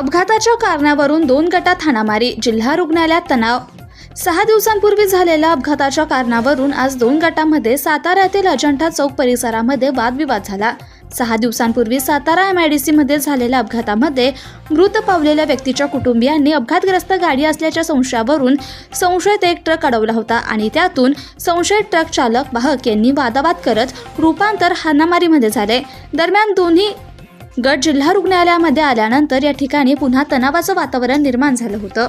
अपघाताच्या कारणावरून दोन गटात हाणामारी. जिल्हा रुग्णालयात तणाव. सहा दिवसांपूर्वी झालेल्या अपघाताच्या कारणावरून आज दोन गटामध्ये साताऱ्यातील अजंठा चौक परिसरामध्ये वादविवाद झाला. सहा दिवसांपूर्वी सातारा एम आय डी सीमध्ये झालेल्या अपघातामध्ये मृत पावलेल्या व्यक्तीच्या कुटुंबियांनी अपघातग्रस्त गाडी असल्याच्या संशयावरून संशयित एक ट्रक अडवला होता आणि त्यातून संशयित ट्रक चालक वाहक यांनी वादावाद करत रूपांतर हाणामारीमध्ये झाले. दरम्यान दोन्ही गट जिल्हा रुग्णालयामध्ये आल्यानंतर या ठिकाणी पुन्हा तणावाचं वातावरण निर्माण झालं होतं.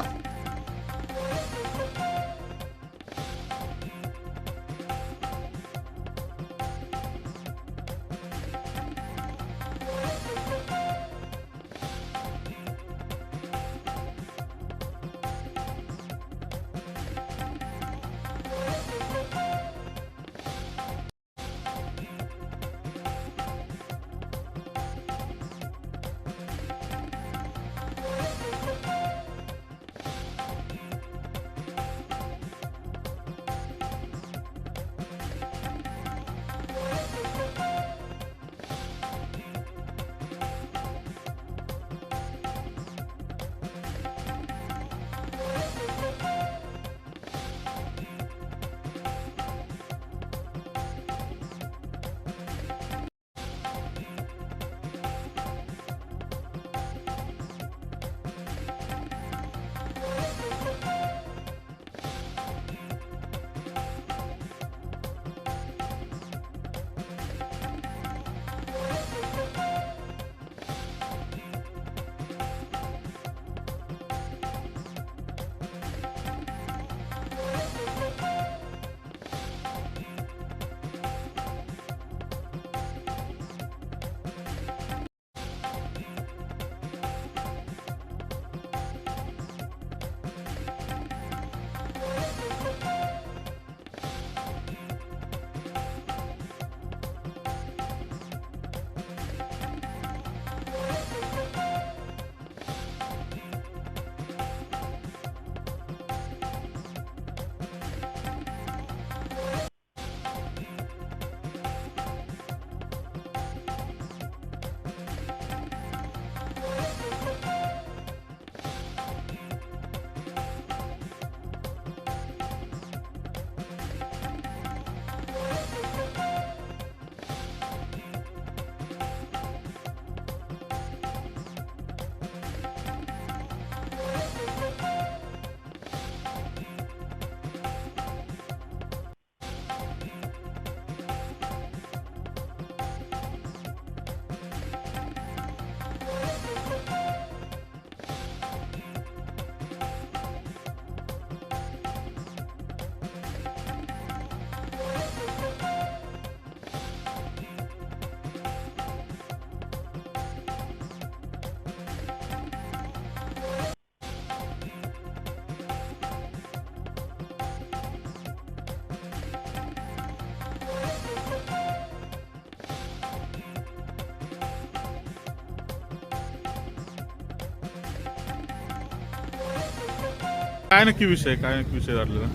काय नक्की विषय काय नक्की विषय झालेला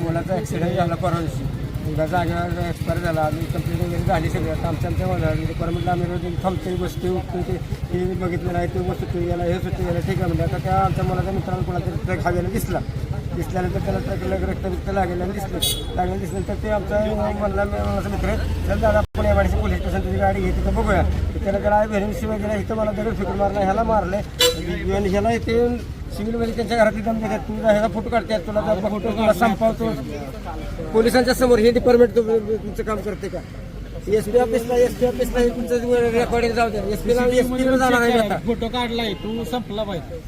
मुलाचा ॲक्सिडेंट झाला परवा दिवशी मुलगा जागेवर एक्सपायर झाला आम्ही कंप्लेंट वगैरे झाली सगळी. आता आमच्या आमच्या मला परत म्हटलं आम्ही रोज थांबतोय बसतोय ते हे बघितलं नाही ते सुट्टी गेला हे सुट्टी गेला ठीक आहे म्हणजे आता त्या आमच्या मुलाच्या मित्राला कोणाचा ट्रक हवेला दिसला. दिसल्यानंतर त्याला ट्रकला रक्त बिक्त लागलेलं दिसलं. लागलेलं दिसल्यानंतर ते आमचा म्हणला माझा मित्र चल दादा आपण या गाडीची पोलीस स्टेशन तुझी गाडी घेते तर बघूया. तर त्याला त्याला बहिणी वगैरे इथं मला दगड फिकून मारला ह्याला मारलं ह्याला इथे सिव्हिलमध्ये त्यांच्या घरातली दम देतात तुझा ह्याला फोटो काढतात तुला फोटो तुला संपवतो. पोलिसांच्या समोर हे डिपार्टमेंट तुमचं काम करते का? एस पी ऑफिसला एस पी ऑफिसला हे तुमचं रेकॉर्डिंग जाऊ द्या एस पीला एस पीला जाणार आहे आता. फोटो काढलाय तू संपला पाहिजे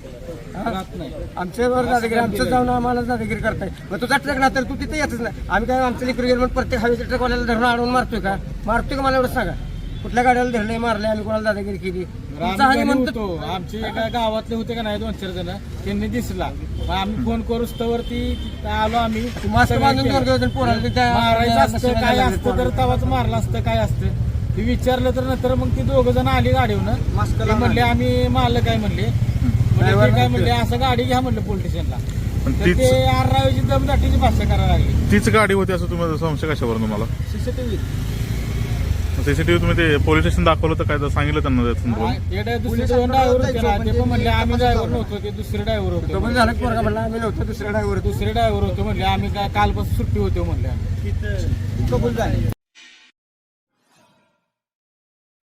आमच्यावर दादागिरी आमचं जाऊन आम्हाला दादागिरी करताय. मग तुझा ट्रक ना तर तू तिथे येतच नाही. आम्ही काय आमचं लिकर गेलो म्हणून प्रत्येक हवेच्या ट्रकवाल्याला धरून आणून मारतोय का? मारतोय का मला एवढं सांगा. कुठल्या गाड्याला धरले मारले आम्ही कोणाला दादागिरी केली? तुमचा आमचे एका गावातले होते का नाही दोन चार जण. त्यांनी दिसला. आम्ही फोन करूच वरती आलो आम्ही. मारायचं असतं काय असतं तर. तवाच मारलं असतं काय असतं. ते विचारलं तर नंतर मग ती दोघ जण आली लावून म्हणले आम्ही मारलं काय म्हणले. काय. म्हणले असं गाडी घ्या म्हणलं पोलीस स्टेशनला ते आररावीची दमदाटीची भाषा करायला लागली. तीच गाडी होती असं तुम्हाला संशय कशावर तुम्हाला? सीसीटीव्ही सीसीटीव्ही तुम्ही ते पोलीस स्टेशन दाखवलं तर काय? तर सांगितलं त्यांना त्या संदर्भात ते दुसरे दोन ड्रायव्हर होते ना ते पण म्हणले आम्ही ड्रायव्हर नव्हतो ते दुसरे ड्रायव्हर तो होते पण झाला की पोरगा म्हणला आम्ही नव्हतो दुसऱ्या ड्रायव्हर दुसरे ड्रायव्हर होते म्हणले आम्ही काय कालपासून सुट्टी होते म्हणले आम्ही. कबूल झाले